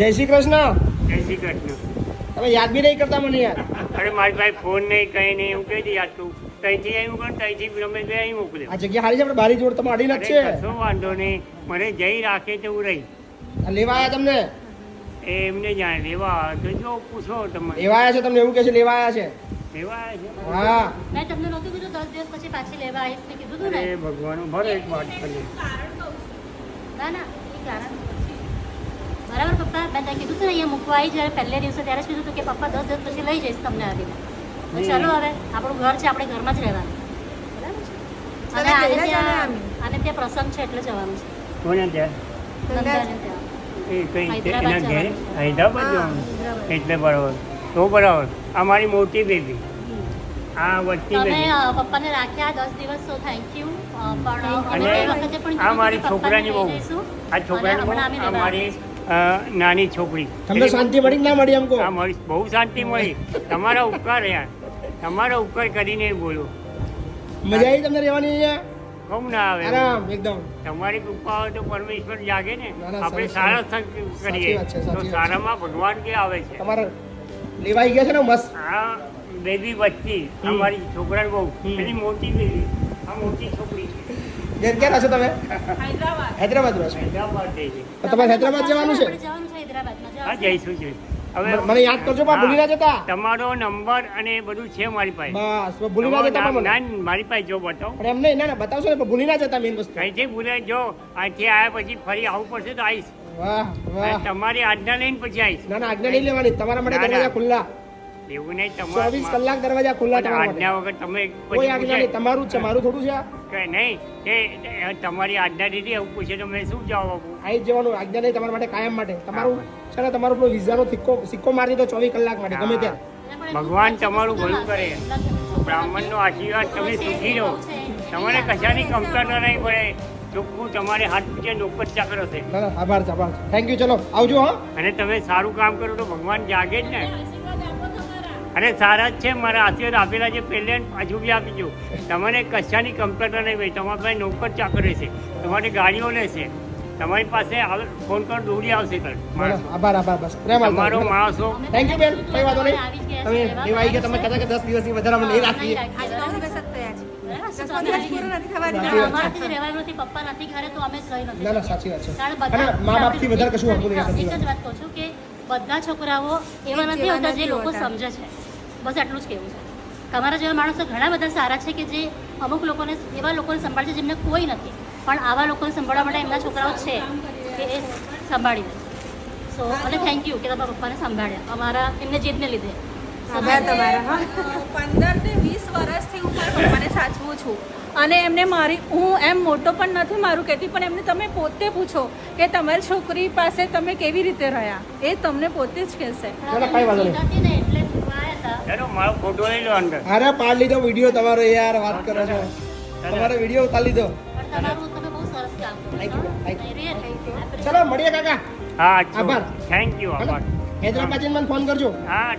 જય શ્રી કૃષ્ણ. જય શ્રી કૃષ્ણ. તમે યાદ બી નહીં કરતા મને યાર. અરે મારી પાસે ફોન નહીં કઈ નહીં એવું કહી યાદ તું. તઈથી આવ્યું પણ તઈથી ગમે તે અહીં મોકલ્યો. આ જગ્યા હારી છે આપણે બારી જોડ તમે અડી છે. કશો વાંધો નહીં. મને જઈ રાખે તેવું રહી. લેવા આવ્યા તમને? એ એમને જાણે લેવા તો જો પૂછો તમે લેવા આવ્યા છે તમને એવું કે છે લેવા આવ્યા છે. હા. ભગવાન ભરે એક વાત કરી ના ના એ કારણ બરાબર પપ્પા મેં ત્યાં કીધું હતું ને અહીંયા મૂકવા આવી જ્યારે પહેલે દિવસે ત્યારે જ કીધું હતું કે પપ્પા દસ દિવસ પછી લઈ જઈશ તમને આવીને. તો હમ. હવે આપણું ઘર છે આપણે ઘરમાં જ રહેવાનું. બરાબર છે? અને આને ત્યાં આને ત્યાં પ્રસંગ છે એટલે જવાનું છે. કોને ત્યાં? નંદાને ત્યાં. એ કઈ હૈદરાબાદ એના ઘેર? જવાનું. હૈદરાબાદ હા, જવાનું? હૈદરાબાદ. એટલે બરાબર. તો બરાબર. આ મોટી બેબી. આ વચ્ચે પપ્પાને રાખ્યા દસ દિવસ તો થેન્ક યુ પણ અને અમે તે વખતે પણ આ મારી છોકરાની બહુ. આ છોકરાની બહુ નાની છોકરી. તમને શાંતિ મળી ના મળી એમ કહો આ મળી. બહુ શાંતિ મળી. તમારા ઉપકાર યાર. તમારા ઉપકાર કરીને બોલો. મજા આવી તમને રહેવાની અહીંયા? કમ ના આવે. આરામ એકદમ. તમારી કૃપા હોય તો પરમેશ્વર જાગે ને. આપણે સારા. સંગ કરીએ. તો. સારામાં ભગવાન કે આવે છે? તમારે લેવાઈ ગયા છે ને મસ્ત? હા બેબી વચ્ચી હમ. અમારી છોકરાની બહુ. એની મોટી બેબી આ મોટી છોકરી. છે ક્યાં રહો છો તમે? હૈદરાબાદ. રહો છો. તમારે હૈદરાબાદ જવાનું છે? આપણે જવાનું છે હૈદરાબાદમાં. હા જઈશું જઈશું. હવે મને યાદ કરજો પણ ભૂલી ના જતા. તમારો નંબર અને બધું છે મારી પાસે. બસ ભૂલી ના જતા પણ ના, મારી પાસે જો બતાવો. પણ એમ નહીં ના ના બતાવશો ને ભૂલી ના જતા મેન વસ્તુ. કઈથી ભૂલે જો અહીંથી આવ્યા પછી ફરી આવવું પડશે તો આવીશ. વાહ વાહ. તમારી આજ્ઞા લઈને પછી આવીશ. ના ના આજ્ઞા નહીં લેવાની. તમારા માટે. દરવાજા ખુલ્લા. એવું નહીં ચોવીસ તમારે કલાક દરવાજા ખુલ્લા આજ્ઞા વગર તમે કોઈ આજ્ઞા નહીં તમારું છે મારું થોડું છે કે નહીં કે એ તમારી આજ્ઞા દીધી એવું પૂછે તો મેં શું જવાબ આપું? આઈ જવાનું આજ્ઞા નહીં તમારા માટે કાયમ માટે. તમારું છે ને તમારો પેલો વિઝાનો સિક્કો સિક્કો મારી દીધો ચોવીસ કલાક માટે ગમે ત્યાં. ભગવાન તમારું ભલું કરે. બ્રાહ્મણ નો બ્રાહ્મણનો આશીર્વાદ તમે છે, સુખી રહો તમારે કશાની કમતર નહીં પડે. ચોખ્ખું તમારે હાથ પૂછે નોકર ચાકર હશે ના ના આભાર છે, આભાર થેન્ક યુ ચલો આવજો હા. અને તમે સારું કામ કરો તો ભગવાન જાગે જ ને. અરે સારા જ છે મારા આશીર્વાદ આપેલા છે પહેલે પાછું બી આપીજો તમને કશાની કમ્પ્યુટર નહીં ભાઈ તમારા પાસે નોકર ચાકર છે તમારી ગાડીઓ લેશે તમારી પાસે આવે- ફોન કર દોડી આવશે કર ના, આભાર આભાર બસ. પ્રેમ તમારો માણસો. થેન્ક યુ બેન. કોઈ વાતો નહીં. તમે છે, આવી ગયા તમે કદાચ કે દસ દિવસની વધારે અમે નહીં રાખીએ. અને વધારે કશું નહીં એક જ. વાત. કહું છું કે બધા છોકરાઓ એવા નથી હોતા જે લોકો સમજે છે. બસ આટલું જ કહેવું છે. તમારા જેવા માણસો ઘણા બધા સારા છે કે જે અમુક લોકોને એવા લોકોને સંભાળે છે જેમને કોઈ નથી. પણ આવા લોકોને સંભાળવા માટે એમના છોકરાઓ છે કે એ સંભાળી સો અને થેન્ક યુ કે તમારા પપ્પાને સંભાળ્યા. અમારા એમને જીદને લીધે. પંદરથી વીસ વર્ષથી હું મારા પપ્પાને સાચવું છું. અને એમને મારી હું એમ મોટો પણ નથી મારું કહેતી પણ એમને તમે પોતે પૂછો કે તમારી છોકરી પાસે તમે કેવી રીતે રહ્યા? એ તમને પોતે જ કહેશે. ના, ના, કાંઈ વાંધો નહીં. જીદ હતી ને એટલે આવ્યા હતા. ચાલો મારો ફોટો લઈ લો અંદર. અરે પાડ લીધો વીડિયો તમારો યાર વાત કરો છો. તમારો વીડિયો ઉતાર લીધો. ચલો મળીએ કાકા. હા આભાર. Thank you? આભાર. હૈદરાબાદ મને ફોન કરજો. હા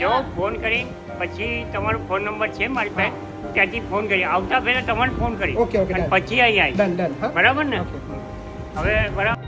જો ફોન કરી પછી તમારો ફોન નંબર છે મારી પાસે. ત્યાંથી ફોન કરી આવતા પહેલા તમને ફોન કરી ઓકે, ઓકે, અને પછી અહીંયા આવી ડન ડન બરાબર ને? હવે બરાબર.